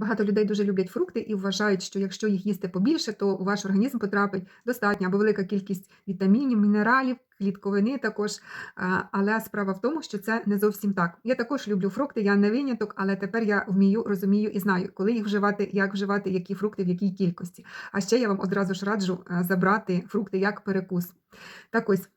Багато людей дуже люблять фрукти і вважають, що якщо їх їсти побільше, то у ваш організм потрапить достатня або велика кількість вітамінів, мінералів, клітковини також. Але справа в тому, що це не зовсім так. Я також люблю фрукти, я не виняток, але тепер я вмію, розумію і знаю, коли їх вживати, як вживати, які фрукти, в якій кількості. А ще я вам одразу ж раджу е, забрати фрукти як перекус. Так ось.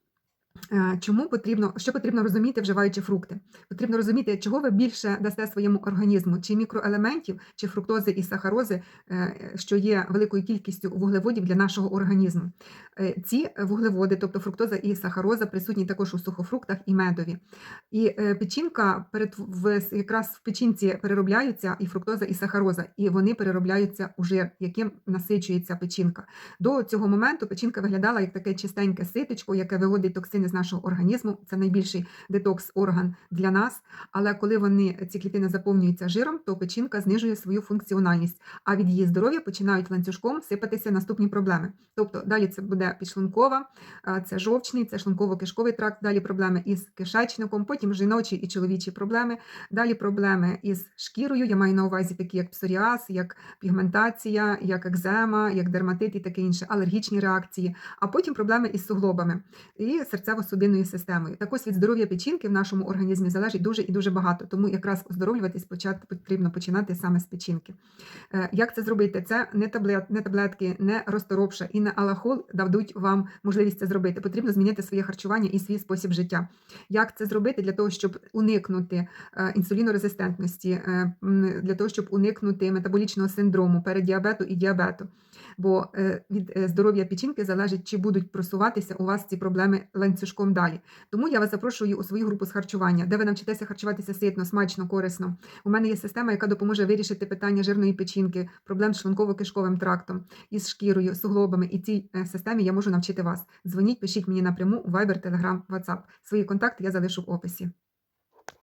Е, Чому потрібно, що потрібно розуміти, вживаючи фрукти? Потрібно розуміти, чого ви більше дасте своєму організму, чи мікроелементів, чи фруктози і сахарози, е, що є великою кількістю вуглеводів для нашого організму. Е, Ці вуглеводи, тобто фруктоза і сахароза, присутні також у сухофруктах і медові. І е, печінка в якраз в печінці переробляються і фруктоза, і сахароза, і вони переробляються у жир, яким насичується печінка. До цього моменту печінка виглядала як таке чистеньке ситечко, яке виводить токсини з нашого організму. Це найбільший детокс-орган для нас. Але коли вони ці клітини заповнюються жиром, то печінка знижує свою функціональність, а від її здоров'я починають ланцюжком сипатися наступні проблеми. Тобто далі це буде підшлункова, це жовчний, це шлунково-кишковий тракт, далі проблеми із кишечником, потім жіночі і чоловічі проблеми, далі проблеми із шкірою. Я маю на увазі такі, як псоріаз, як пігментація, як екзема, як дерматит і таке інше, алергічні реакції, а потім проблеми із суглобами і серцево-судинною системою. Так ось від здоров'я печінки в нашому організмі залежить дуже і дуже багато. Тому якраз оздоровлюватись почати потрібно починати саме з печінки. Е, Як це зробити? Це не таблетки, не розторопша і не алахол дадуть вам можливість це зробити. Потрібно змінити своє харчування і свій спосіб життя. Як це зробити для того, щоб уникнути е, інсулінорезистентності, е, для того, щоб уникнути метаболічного синдрому, переддіабету і діабету? Бо е, від здоров'я печінки залежить, чи будуть просуватися у вас ці проблеми ланцюжком далі. Тому я вас запрошую у свою групу з харчування, де ви навчитеся харчуватися ситно, смачно, корисно. У мене є система, яка допоможе вирішити питання жирної печінки, проблем з шлунково-кишковим трактом, із шкірою, суглобами. І цій е, я можу навчити вас. Дзвоніть, пишіть мені напряму у Viber, Telegram, WhatsApp. Свої контакти я залишу в описі.